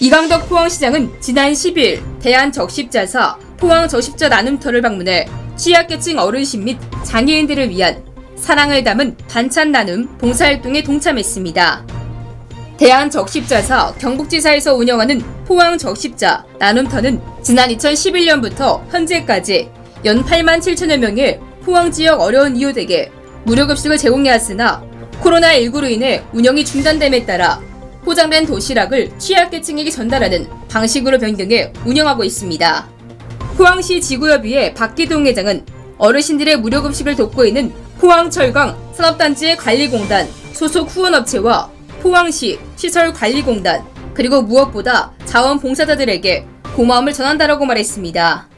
이강덕 포항시장은 지난 10일 대한적십자사 포항적십자 나눔터를 방문해 취약계층 어르신 및 장애인들을 위한 사랑을 담은 반찬 나눔 봉사활동에 동참했습니다. 대한적십자사 경북지사에서 운영하는 포항적십자 나눔터는 지난 2011년부터 현재까지 연 8만 7천여 명의 포항 지역 어려운 이웃에게 무료급식을 제공해왔으나 코로나19로 인해 운영이 중단됨에 따라 포장된 도시락을 취약계층에게 전달하는 방식으로 변경해 운영하고 있습니다. 포항시 지구협의회 박기동 회장은 어르신들의 무료급식을 돕고 있는 포항철강 산업단지의 관리공단 소속 후원업체와 포항시 시설관리공단 그리고 무엇보다 자원봉사자들에게 고마움을 전한다라고 말했습니다.